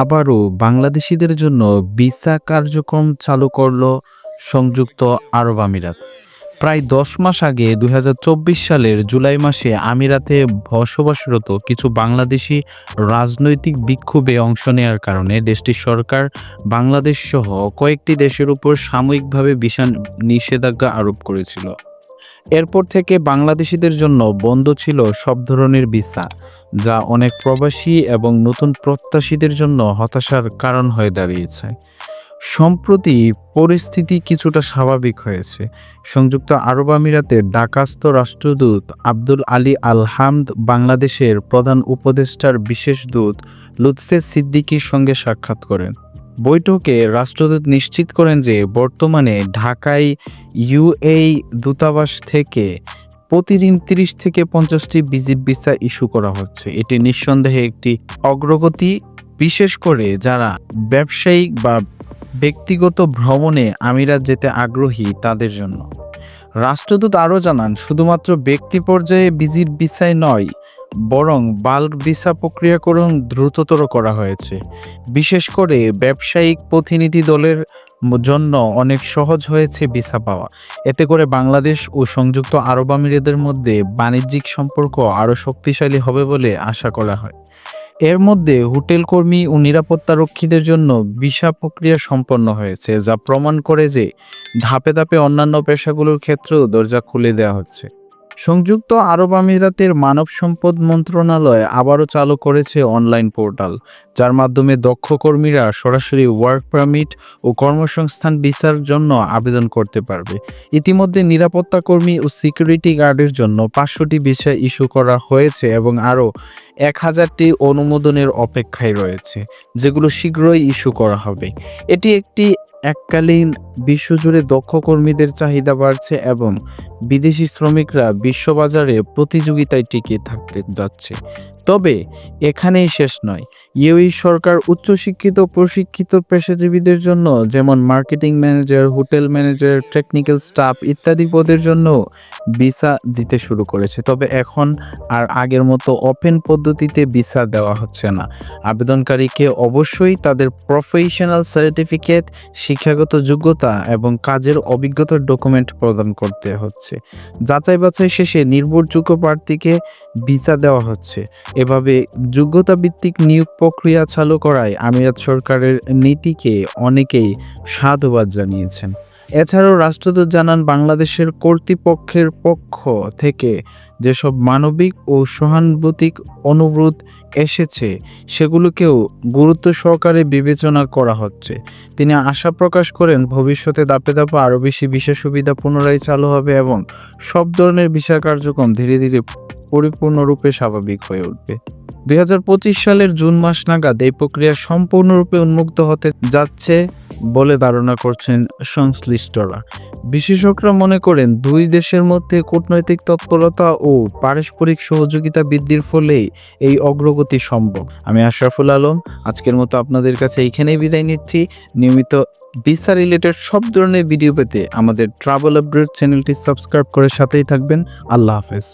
আবারও বাংলাদেশিদের জন্য ভিসা কার্যক্রম চালু করল সংযুক্ত আরব আমিরাত। প্রায় দশ মাস আগে দু হাজার চব্বিশ সালের জুলাই মাসে আমিরাতে বসবাসরত কিছু বাংলাদেশি রাজনৈতিক বিক্ষোভে অংশ নেওয়ার কারণে দেশটির সরকার বাংলাদেশ সহ কয়েকটি দেশের উপর সাময়িকভাবে ভিসা নিষেধাজ্ঞা আরোপ করেছিল। এরপর থেকে বাংলাদেশিদের জন্য বন্ধ ছিল সব ধরনের ভিসা, যা অনেক প্রবাসী এবং নতুন প্রত্যাশীদের জন্য হতাশার কারণ হয়ে দাঁড়িয়েছে। সম্প্রতি পরিস্থিতি কিছুটা স্বাভাবিক হয়েছে। সংযুক্ত আরব আমিরাতের ডাকাস্ত রাষ্ট্রদূত আব্দুল আলী আল হামদ বাংলাদেশের প্রধান উপদেষ্টার বিশেষ দূত লুৎফে সিদ্দিকীর সঙ্গে সাক্ষাৎ করেন। বৈঠকে রাষ্ট্রদূত নিশ্চিত করেন যে বর্তমানে ঢাকায় ইউএই দূতাবাস থেকে প্রতিদিন তিরিশ থেকে পঞ্চাশটি বিজিট ভিসা ইস্যু করা হচ্ছে। এটি নিঃসন্দেহে একটি অগ্রগতি, বিশেষ করে যারা ব্যবসায়িক বা ব্যক্তিগত ভ্রমণে আমিরাত যেতে আগ্রহী তাদের জন্য। রাষ্ট্রদূত আরও জানান, শুধুমাত্র ব্যক্তি পর্যায়ে ভিজিট ভিসায় নয় বরং বাল্ক ভিসা প্রক্রিয়াকরণ দ্রুততর করা হয়েছে। বিশেষ করে ব্যবসায়িক প্রতিনিধি দলের জন্য অনেক সহজ হয়েছে ভিসা পাওয়া। এতে করে বাংলাদেশ ও সংযুক্ত আরব আমিরাতের মধ্যে বাণিজ্যিক সম্পর্ক আরও শক্তিশালী হবে বলে আশা করা হয়। এর মধ্যে হোটেল কর্মী ও নিরাপত্তারক্ষীদের জন্য ভিসা প্রক্রিয়া সম্পন্ন হয়েছে, যা প্রমাণ করে যে ধাপে ধাপে অন্যান্য পেশাগুলোর ক্ষেত্রেও দরজা খুলে দেওয়া হচ্ছে। সংযুক্ত আরব আমিরাতের মানব সম্পদ মন্ত্রণালয় আবারও চালু করেছে অনলাইন পোর্টাল, যার মাধ্যমে দক্ষ কর্মীরা সরাসরি ওয়ার্ক পারমিট ও কর্মসংস্থান ভিসার জন্য আবেদন করতে পারবে। ইতিমধ্যে নিরাপত্তা কর্মী ও সিকিউরিটি গার্ডের জন্য পাঁচশোটি ভিসা ইস্যু করা হয়েছে এবং আরও এক হাজারটি অনুমোদনের অপেক্ষায় রয়েছে, যেগুলো শীঘ্রই ইস্যু করা হবে। এটি একটি এককালীন বিশ্বজুড়ে দক্ষ কর্মীদের চাহিদা বাড়ছে এবং বিদেশি শ্রমিকরা বিশ্ববাজারে প্রতিযোগিতায় টিকে থাকতে যাচ্ছে। তবে এখানেই শেষ নয়। ইউই সরকার উচ্চশিক্ষিত, প্রশিক্ষিত পেশাজীবীদের জন্য, যেমন marketing manager, hotel manager, technical staff ইত্যাদি পদের জন্য ভিসা দিতে শুরু করেছে। তবে এখন আর আগের মতো ওপেন পদ্ধতিতে ভিসা দেওয়া হচ্ছে না। আবেদনকারীকে অবশ্যই তাদের প্রফেশনাল সার্টিফিকেট, শিক্ষাগত যোগ্যতা এবং কাজের অভিজ্ঞতার ডকুমেন্ট প্রদান করতে হচ্ছে। যাচাই বাছাই শেষে নির্ভরযোগ্য প্রার্থীকে ভিসা দেওয়া হচ্ছে। এভাবে যোগ্যতা ভিত্তিক নিয়োগ প্রক্রিয়া চালু করায় আমিরাত সরকারের নীতিকে অনেকেই সাধুবাদ জানিয়েছেন। এছাড়াও রাষ্ট্রদূত জানান, বাংলাদেশের কর্তৃপক্ষের পক্ষ থেকে যেসব মানবিক ও সহানুভূতিক অনুরোধ এসেছে, সেগুলোকেও গুরুত্ব সহকারে বিবেচনা করা হচ্ছে। তিনি আশা প্রকাশ করেন, ভবিষ্যতে দাপে দাপে আরও বেশি বিশেষ সুবিধা পুনরায় চালু হবে এবং সব ধরনের ভিসা কার্যক্রম ধীরে ধীরে পরিপূর্ণরূপে স্বাভাবিক হয়ে উঠবে। দুই হাজার পঁচিশ সালের জুন মাস নাগাদ এই প্রক্রিয়া সম্পূর্ণরূপে উন্মুক্ত হতে যাচ্ছে। বলে ধারণা করছেন সংশ্লিষ্টরা। বিশেষজ্ঞরা মনে করেন, দুই দেশের মধ্যে কূটনৈতিক তৎপরতা ও পারস্পরিক সহযোগিতা বৃদ্ধির ফলে এই অগ্রগতি সম্ভব। আমি আশরাফুল আলম, আজকের মতো আপনাদের কাছে এইখানেই বিদায় নিচ্ছি। নিয়মিত ভিসা রিলেটেড সব ধরনের ভিডিও পেতে আমাদের ট্রাভেল আপডেট চ্যানেলটি সাবস্ক্রাইব করে সাথেই থাকবেন। আল্লাহ হাফেজ।